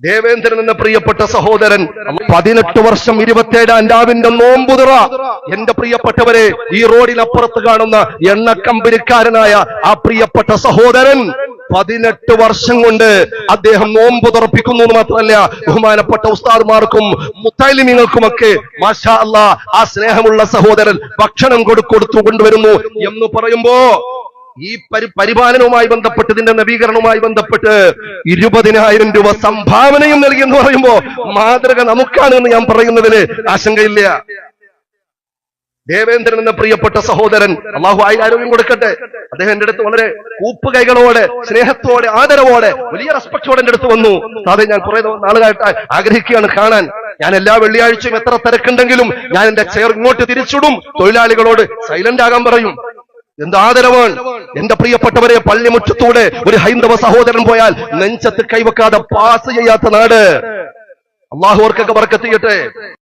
ദേവേന്ദ്രൻ എന്ന പ്രിയപ്പെട്ട സഹോദരൻ പതിനെട്ട് വർഷം ഇരുപത്തേഴാം രാവിന്റെ നോമ്പുതിറ എന്റെ പ്രിയപ്പെട്ടവരെ ഈ റോഡിനപ്പുറത്ത് കാണുന്ന എണ്ണക്കമ്പരിക്കാരനായ ആ പ്രിയപ്പെട്ട സഹോദരൻ പതിനെട്ട് വർഷം കൊണ്ട് അദ്ദേഹം നോമ്പ് തുറപ്പിക്കുന്നു എന്ന് മാത്രമല്ല ബഹുമാനപ്പെട്ട ഉസ്താദ്മാർക്കും മുത്തലിമിങ്ങൾക്കുമൊക്കെ മാഷാ അല്ലാ ആ സ്നേഹമുള്ള സഹോദരൻ ഭക്ഷണം കൊടുക്കൊടുത്തു കൊണ്ടുവരുന്നു എന്ന് പറയുമ്പോ ഈ പരി പരിപാലനവുമായി ബന്ധപ്പെട്ട് ഇതിന്റെ നവീകരണവുമായി ബന്ധപ്പെട്ട് ഇരുപതിനായിരം രൂപ സംഭാവനയും നൽകി എന്ന് പറയുമ്പോ മാതൃക നമുക്കാണ് എന്ന് ഞാൻ പറയുന്നതിന് ആശങ്കയില്ല. ദേവേന്ദ്രൻ എന്ന പ്രിയപ്പെട്ട സഹോദരൻ അള്ളാഹു ആയിരാരോഗ്യം കൊടുക്കട്ടെ. അദ്ദേഹം എന്റെ അടുത്ത് വളരെ കൂപ്പ് കൈകളോടെ സ്നേഹത്തോടെ ആദരവോടെ വലിയ റെസ്പെക്ടോടെ എന്റെ അടുത്ത് വന്നു. അതെ ഞാൻ കുറെ നാളുകളായിട്ട് ആഗ്രഹിക്കുകയാണ് കാണാൻ. ഞാൻ എല്ലാ വെള്ളിയാഴ്ചയും എത്ര തിരക്കുണ്ടെങ്കിലും ഞാൻ എന്റെ ചെയർ ഇങ്ങോട്ട് തിരിച്ചിടും. തൊഴിലാളികളോട് സൈലന്റ് ആകാൻ പറയും. എന്ത് ആദരവാണ്. എന്റെ പ്രിയപ്പെട്ടവരെ പള്ളിമുറ്റത്തൂടെ ഒരു ഹൈന്ദവ സഹോദരൻ പോയാൽ നെഞ്ചത്ത് കൈവെക്കാതെ പാസ് ചെയ്യാത്ത നാട്. അള്ളാഹു അവർക്കൊക്കെ വർക്കത്ത് ചെയ്യട്ടെ.